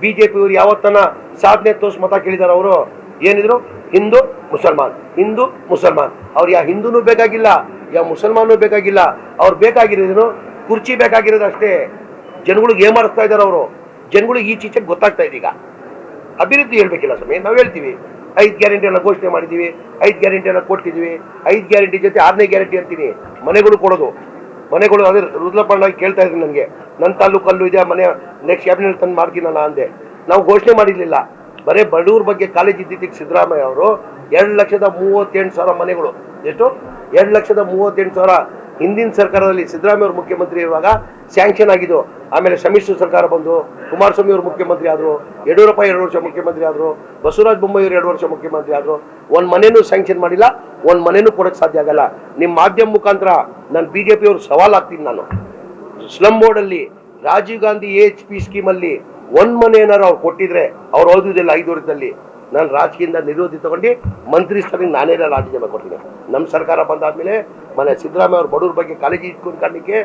B J ಪಿಯವರು ಯಾವತ್ತನ ಸಾಧನೆ ತೋರ್ಸ್ ಮತ ಕೇಳಿದಾರೆ ಅವರು? ಏನಿದ್ರು? ಹಿಂದೂ, ಮುಸಲ್ಮಾನ್. ಹಿಂದೂ, ಮುಸಲ್ಮಾನ್. ಅವ್ರು ಯಾ ಹಿಂದೂನೂ ಬೇಕಾಗಿಲ್ಲ ಯಾವ ಮುಸಲ್ಮಾನು ಬೇಕಾಗಿಲ್ಲ. ಅವ್ರು ಬೇಕಾಗಿರೋದೇನು? ಕುರ್ಚಿ ಬೇಕಾಗಿರೋದು ಅಷ್ಟೇ. ಜನಗಳಿಗೆ ಏನ್ ಮಾಡಿಸ್ತಾ ಇದ್ದಾರೆ ಅವರು. ಜನಗಳಿಗೆ ಈಚೀಚೆಗೆ ಗೊತ್ತಾಗ್ತಾ ಇದೆ ಈಗ. ಅಭಿವೃದ್ಧಿ ಹೇಳ್ಬೇಕಿಲ್ಲ ಸ್ವಾಮಿ, ನಾವು ಹೇಳ್ತೀವಿ. ಐದು ಗ್ಯಾರಂಟಿ ಎಲ್ಲ ಘೋಷಣೆ ಮಾಡಿದ್ದೀವಿ, ಐದು ಗ್ಯಾರಂಟಿ ಎಲ್ಲ ಕೊಟ್ಟಿದ್ದೀವಿ ಐದು ಗ್ಯಾರಂಟಿ ಜೊತೆ ಆರನೇ ಗ್ಯಾರಂಟಿ ಅಂತೀನಿ. ಮನೆಗಳು ಕೊಡೋದು. ಮನೆಗಳು ಅದೇ ರುದ್ರಪ್ಪಣ್ಣ ಕೇಳ್ತಾ ಇದ್ದೀನಿ ನನಗೆ. ನನ್ನ ತಾಲೂಕಲ್ಲೂ ಇದೆ ಮನೆ ನೆಕ್ಸ್ಟ್ ಕ್ಯಾಬಿನೆಟ್ ತಂದು ಮಾಡ್ತೀನಲ್ಲ ಅಂದೆ. ನಾವು ಘೋಷಣೆ ಮಾಡಿರಲಿಲ್ಲ. ಬರೀ ಬಡವ್ರ ಬಗ್ಗೆ ಕಾಲೇಜ್ ಇದ್ದಿದ್ದಕ್ಕೆ ಸಿದ್ದರಾಮಯ್ಯ ಅವರು, ಎರಡು ಲಕ್ಷದ ಮೂವತ್ತೆಂಟು ಸಾವಿರ ಮನೆಗಳು. ಎಷ್ಟು? ಎರಡು ಲಕ್ಷದ ಮೂವತ್ತೆಂಟು ಸಾವಿರ ಹಿಂದಿನ ಸರ್ಕಾರದಲ್ಲಿ ಸಿದ್ದರಾಮಯ್ಯ ಅವರು ಮುಖ್ಯಮಂತ್ರಿ ಇರುವಾಗ ಸ್ಯಾಂಕ್ಷನ್ ಆಗಿದ್ದು. ಆಮೇಲೆ ಸಮ್ಮಿಶ್ರ ಸರ್ಕಾರ ಬಂದು ಕುಮಾರಸ್ವಾಮಿ ಅವರು ಮುಖ್ಯಮಂತ್ರಿ ಆದರು, ಯಡಿಯೂರಪ್ಪ ಎರಡು ವರ್ಷ ಮುಖ್ಯಮಂತ್ರಿ ಆದರು, ಬಸವರಾಜ ಬೊಮ್ಮಾಯಿ ಅವರು ಎರಡು ವರ್ಷ ಮುಖ್ಯಮಂತ್ರಿ ಆದರು. ಒಂದು ಮನೆಯೂ ಸ್ಯಾಂಕ್ಷನ್ ಮಾಡಿಲ್ಲ, ಒಂದು ಮನೆಯೂ ಕೊಡೋಕ್ಕೆ ಸಾಧ್ಯ ಆಗಲ್ಲ. ನಿಮ್ಮ ಮಾಧ್ಯಮ ಮುಖಾಂತರ ನಾನು ಬಿ ಜೆ ಪಿಯವರು ಸವಾಲು ಆಗ್ತೀನಿ ನಾನು. ಸ್ಲಮ್ ಬೋರ್ಡಲ್ಲಿ ರಾಜೀವ್ ಗಾಂಧಿ ಎಚ್ ಪಿ ಸ್ಕೀಮಲ್ಲಿ ಒಂದು ಮನೆ ಏನಾರು ಅವ್ರು ಕೊಟ್ಟಿದ್ರೆ ಅವ್ರು ಓದುದಿಲ್ಲ ಐದು ವರ್ಷದಲ್ಲಿ ನಾನು ರಾಜಕೀಯದಿಂದ ನಿರೋಧಿ ತಗೊಂಡು ಮಂತ್ರಿ ಸ್ಥಾನಕ್ಕೆ ನಾನೇ ರಾಜೀನಾಮೆ ಕೊಡ್ತೀನಿ ನಮ್ಮ ಸರ್ಕಾರ ಬಂದಾದ್ಮೇಲೆ ಮನೆ ಸಿದ್ದರಾಮಯ್ಯ ಅವ್ರ ಬಡವ್ರ ಬಗ್ಗೆ ಕಾಳಜಿ ಇಟ್ಕೊಂಡು ಕಾರಣಕ್ಕೆ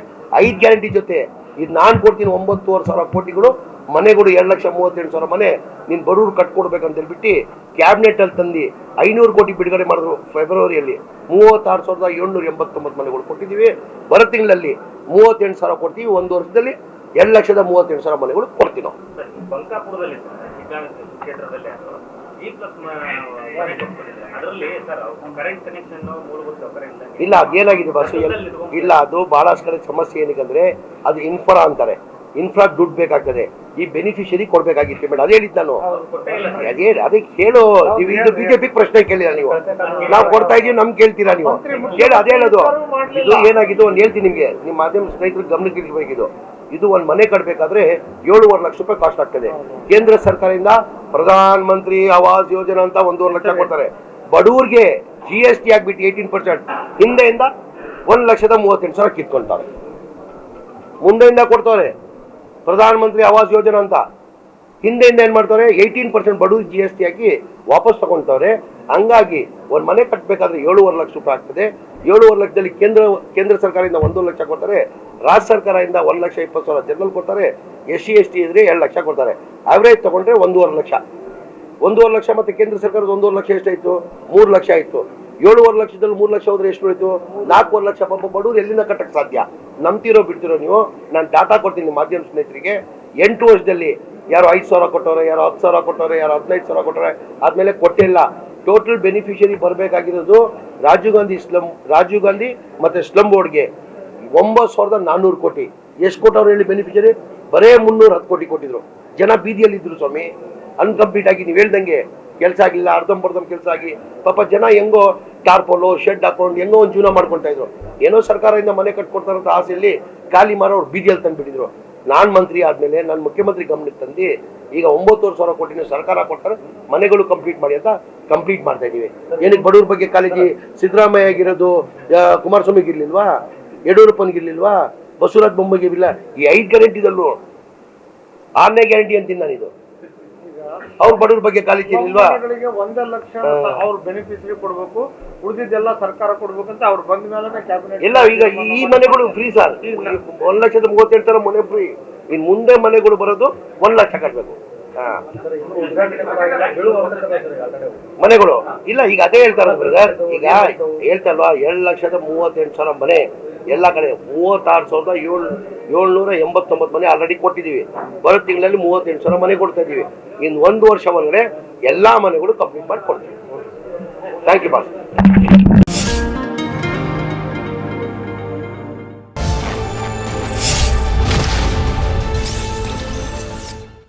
ಐದು ಗ್ಯಾರಂಟಿ ಜೊತೆ ಇದು ನಾನು ಕೊಡ್ತೀನಿ ಒಂಬತ್ತುವರೆ ಸಾವಿರ ಕೋಟಿಗಳು, ಮನೆಗಳು ಎರಡು ಲಕ್ಷ ಮೂವತ್ತೆಂಟು ಸಾವಿರ ಮನೆ, ನೀನು ಬಡವ್ರು ಕಟ್ಕೊಡ್ಬೇಕಂತ ಹೇಳ್ಬಿಟ್ಟು ಕ್ಯಾಬಿನೆಟಲ್ಲಿ ತಂದು ಐನೂರು ಕೋಟಿ ಬಿಡುಗಡೆ ಮಾಡಿದ್ರು ಫೆಬ್ರವರಿಯಲ್ಲಿ. ಮೂವತ್ತಾರು ಸಾವಿರದ ಏಳ್ನೂರ ಎಂಬತ್ತೊಂಬತ್ತು ಮನೆಗಳು ಕೊಟ್ಟಿದ್ದೀವಿ. ಬರ ತಿಂಗಳಲ್ಲಿ ಮೂವತ್ತೆಂಟು ಸಾವಿರ ಕೊಡ್ತೀವಿ. ಒಂದು ವರ್ಷದಲ್ಲಿ ಎರಡು ಲಕ್ಷದ ಮೂವತ್ತೆಂಟು ಸಾವಿರ ಮನೆಗಳು ಕೊಡ್ತೀವಿ ನಾವು. ಇಲ್ಲ ಅದೇನಾಗಿದೆ ಬಸ್ ಇಲ್ಲ, ಅದು ಬಹಳಷ್ಟು ಕಡೆ ಸಮಸ್ಯೆ ಏನಕ್ಕಂದ್ರೆ ಅದು ಇನ್ಫ್ರಾ ಅಂತಾರೆ. ಇನ್ಫ್ರಾ ದುಡ್ಡು ಬೇಕಾಗ್ತದೆ. ಈ ಬೆನಿಫಿಷರಿ ಕೊಡ್ಬೇಕಾಗಿತ್ತು ಮೇಡಮ್ ಅದೇ ಹೇಳಿದ್ ನಾನು. ಅದೇ ಅದೇ ಕೇಳು ನೀವು ಇದು ಬಿಜೆಪಿ ಪ್ರಶ್ನೆ ಕೇಳಿಲ್ಲ ನೀವು. ನಾವು ಕೊಡ್ತಾ ಇದೀವಿ, ನಮ್ಗೆ ಕೇಳ್ತೀರಾ ನೀವು? ಕೇಳು ಅದೇ ಹೇಳೋದು. ಇದು ಏನಾಗಿದ್ದು ಒಂದು ಹೇಳ್ತೀನಿ ನಿಮಗೆ. ನಿಮ್ಮ ಮಾಧ್ಯಮ ಸ್ನೇಹಿತರು ಗಮನಕ್ಕೆ ಇರಬೇಕಿದು ಇದು. ಒಂದು ಮನೆ ಕಟ್ಟಬೇಕಾದ್ರೆ ಏಳುವರೆ ಲಕ್ಷ ರೂಪಾಯಿ ಕಾಸ್ಟ್ ಆಗ್ತದೆ. ಕೇಂದ್ರ ಸರ್ಕಾರದಿಂದ ಪ್ರಧಾನ ಮಂತ್ರಿ ಆವಾಸ್ ಯೋಜನೆ ಅಂತ ಒಂದೂವರೆ ಲಕ್ಷ ಕೊಡ್ತಾರೆ. ಬಡವ್ರಿಗೆ ಜಿ ಎಸ್ ಟಿ ಆಗ್ಬಿಟ್ಟು ಏಯ್ಟೀನ್ ಪರ್ಸೆಂಟ್ ಹಿಂದೆಯಿಂದ ಒಂದು ಲಕ್ಷದ ಮೂವತ್ತೆಂಟು ಸಾವಿರ ಕಿತ್ಕೊಳ್ತಾರೆ. ಮುಂದೆಯಿಂದ ಕೊಡ್ತಾರೆ ಪ್ರಧಾನ ಮಂತ್ರಿ ಆವಾಸ್ ಯೋಜನೆ ಅಂತ. ಹಿಂದೆಯಿಂದ ಏನು ಮಾಡ್ತಾರೆ ಏಯ್ಟೀನ್ ಪರ್ಸೆಂಟ್ ಬಡವರು ಜಿ ಎಸ್ ಟಿ ಹಾಕಿ ವಾಪಸ್ ತಗೊಳ್ತಾರೆ ಹಂಗಾಗಿ ಒಂದು ಮನೆ ಕಟ್ಟಬೇಕಾದ್ರೆ ಏಳುವರೆ ಲಕ್ಷ ರೂಪಾಯಿ ಆಗ್ತದೆ. ಏಳುವರೆ ಲಕ್ಷದಲ್ಲಿ ಕೇಂದ್ರ ಕೇಂದ್ರ ಸರ್ಕಾರದಿಂದ ಒಂದು ಲಕ್ಷ ಕೊಡ್ತಾರೆ. ರಾಜ್ಯ ಸರ್ಕಾರದಿಂದ ಒಂದು ಲಕ್ಷ ಇಪ್ಪತ್ತು ಸಾವಿರ ಜನರಲ್ ಕೊಡ್ತಾರೆ. ಎಸ್ ಸಿ, ಎಸ್ ಟಿ ಇದ್ರೆ ಎರಡು ಲಕ್ಷ ಕೊಡ್ತಾರೆ. ಆವ್ರೇಜ್ ತಗೊಂಡ್ರೆ ಒಂದೂವರೆ ಲಕ್ಷ. ಒಂದೂವರೆ ಲಕ್ಷ ಮತ್ತೆ ಕೇಂದ್ರ ಸರ್ಕಾರದ ಒಂದೂವರೆ ಲಕ್ಷ ಎಷ್ಟಾಯಿತು? ಮೂರು ಲಕ್ಷ ಆಯ್ತು. ಏಳುವರೆ ಲಕ್ಷದಲ್ಲಿ ಮೂರು ಲಕ್ಷ ಹೋದ್ರೆ ಎಷ್ಟು ಹೋಯ್ತು ನಾಲ್ಕೂವರೆ ಲಕ್ಷ. ಪಾಪ ಬಡವ್ರು ಎಲ್ಲಿಂದ ಕಟ್ಟಕ್ಕೆ ಸಾಧ್ಯ? ನಂಬ್ತಿರೋ, ಬಿಡ್ತಿರೋ ನೀವು. ನಾನು ಡಾಟಾ ಕೊಡ್ತೀನಿ ಮಾಧ್ಯಮ ಸ್ನೇಹಿತರಿಗೆ. ಎಂಟು ವರ್ಷದಲ್ಲಿ ಯಾರು ಐದು ಸಾವಿರ ಕೊಟ್ಟವ್ರೆ, ಯಾರು ಹತ್ತು ಸಾವಿರ ಕೊಟ್ಟವ್ರೆ, ಯಾರು ಹದಿನೈದು ಸಾವಿರ ಕೊಟ್ಟರೆ ಆದ್ಮೇಲೆ ಕೊಟ್ಟಿಲ್ಲ ಟೋಟಲ್ ಬೆನಿಫಿಷರಿ ಬರಬೇಕಾಗಿರೋದು ರಾಜೀವ್ ಗಾಂಧಿ ಸ್ಲಮ್ ರಾಜೀವ್ ಗಾಂಧಿ ಮತ್ತೆ ಸ್ಲಮ್ ಬೋರ್ಡ್ಗೆ. ಒಂಬತ್ತು ಸಾವಿರದ ನಾನ್ನೂರು ಕೋಟಿ. ಎಷ್ಟು ಕೊಟ್ಟವ್ರು ಹೇಳಿ ಬೆನಿಫಿಷರಿ ಬರೇ ಮುನ್ನೂರ ಹತ್ತು ಕೋಟಿ ಕೊಟ್ಟಿದ್ರು. ಜನ ಬೀದಿಯಲ್ಲಿ ಇದ್ರು ಸ್ವಾಮಿ. ಅನ್ಕಂಪ್ಲೀಟ್ ಆಗಿ ನೀವು ಹೇಳ್ದಂಗೆ ಕೆಲಸ ಆಗಿಲ್ಲ, ಅರ್ಧಂಬರ್ಧಂ ಕೆಲಸ ಆಗಿ. ಪಾಪ ಜನ ಹೆಂಗೋ ಟಾರ್ಪೋಲು ಶೆಡ್ ಹಾಕೊಂಡು ಹೆಂಗೋ ಒಂದು ಜೀವನ ಮಾಡ್ಕೊಳ್ತಾ ಇದ್ರು. ಏನೋ ಸರ್ಕಾರದಿಂದ ಮನೆ ಕಟ್ಕೊಡ್ತಾರಂತ ಆಸೆಯಲ್ಲಿ ಖಾಲಿ ಮಾರೋರು ಬೀದಿಯಲ್ಲಿ ತಂದ್ಬಿಟ್ಟಿದ್ರು. ನಾನ್ ಮಂತ್ರಿ ಆದಮೇಲೆ ನಾನು ಮುಖ್ಯಮಂತ್ರಿ ಗಮನಕ್ಕೆ ತಂದು ಈಗ ಒಂಬತ್ತುವರೆ ಸಾವಿರ ಕೋಟಿನ ಸರ್ಕಾರ ಕೊಟ್ಟರೆ ಮನೆಗಳು ಕಂಪ್ಲೀಟ್ ಮಾಡಿ ಅಂತ ಕಂಪ್ಲೀಟ್ ಮಾಡ್ತಾ ಇದ್ದೀವಿ ಏನಕ್ಕೆ ಬಡವ್ರ ಬಗ್ಗೆ ಕಾಲೇಜಿ ಸಿದ್ದರಾಮಯ್ಯ ಆಗಿರೋದು ಕುಮಾರಸ್ವಾಮಿಗೆ ಇರ್ಲಿಲ್ವಾ? ಯಡಿಯೂರಪ್ಪನಿಗೆ ಇರ್ಲಿಲ್ವಾ? ಬಸವರಾಜ ಬೊಮ್ಮಗೆ ಈ ಐದು ಗ್ಯಾರಂಟಿದಲ್ಲೂ ಆರನೇ ಗ್ಯಾರಂಟಿ ಅಂತೀನಿ ನಾನು ಇದು ಅವ್ರ ಬಡವ್ರ ಬಗ್ಗೆ ಕಾಳಜಿ ಇಲ್ವಾ? ಒಂದೇ ಲಕ್ಷ ಅವ್ರ ಬೆನಿಫಿಟ್ ಕೊಡ್ಬೇಕು. ಉಳಿದಿದ್ದೆಲ್ಲ ಸರ್ಕಾರ ಕೊಡ್ಬೇಕು ಅಂತ ಅವ್ರು ಬಂದ ಮೇಲೆ ಕ್ಯಾಬಿನೆಟ್ ಎಲ್ಲ ಈಗ ಈ ಮನೆಗಳು ಫ್ರೀ ಸರ್ ಒಂದ್ ಲಕ್ಷದ ಮೂವತ್ತೆಂಟು ಸಾವಿರ ಮನೆ ಫ್ರೀ ಇನ್ ಮುಂದೆ ಮನೆಗಳು ಬರೋದು ಒಂದ್ ಲಕ್ಷ ಕಟ್ಬೇಕು. ಹಾ. ಮನೆಗಳು. ಇಲ್ಲ ಈಗ ಅದೇ ಹೇಳ್ತಾರ ಈಗ ಹೇಳ್ತಲ್ವಾ ಏಳು ಲಕ್ಷದ ಮೂವತ್ತೆಂಟು ಸಾವಿರ ಮನೆ. ಎಲ್ಲ ಕಡೆ ಮೂವತ್ತಾರು ಸಾವಿರದ ಏಳು ಏಳ್ನೂರ ಎಂಬತ್ತೊಂಬತ್ತು ಮನೆ ಆಲ್ರೆಡಿ ಕೊಟ್ಟಿದ್ದೀವಿ. ಬರೋ ತಿಂಗಳಲ್ಲಿ ಮೂವತ್ತೆಂಟು ಸಾವಿರ ಮನೆ ಕೊಡ್ತಾ ಇದ್ದೀವಿ. ಇನ್ನು ಒಂದು ವರ್ಷ ಒಳಗಡೆ ಎಲ್ಲ ಮನೆಗಳು ಕಂಪ್ಲೀಟ್ ಮಾಡಿ ಕೊಡ್ತೀವಿ. Thank you boss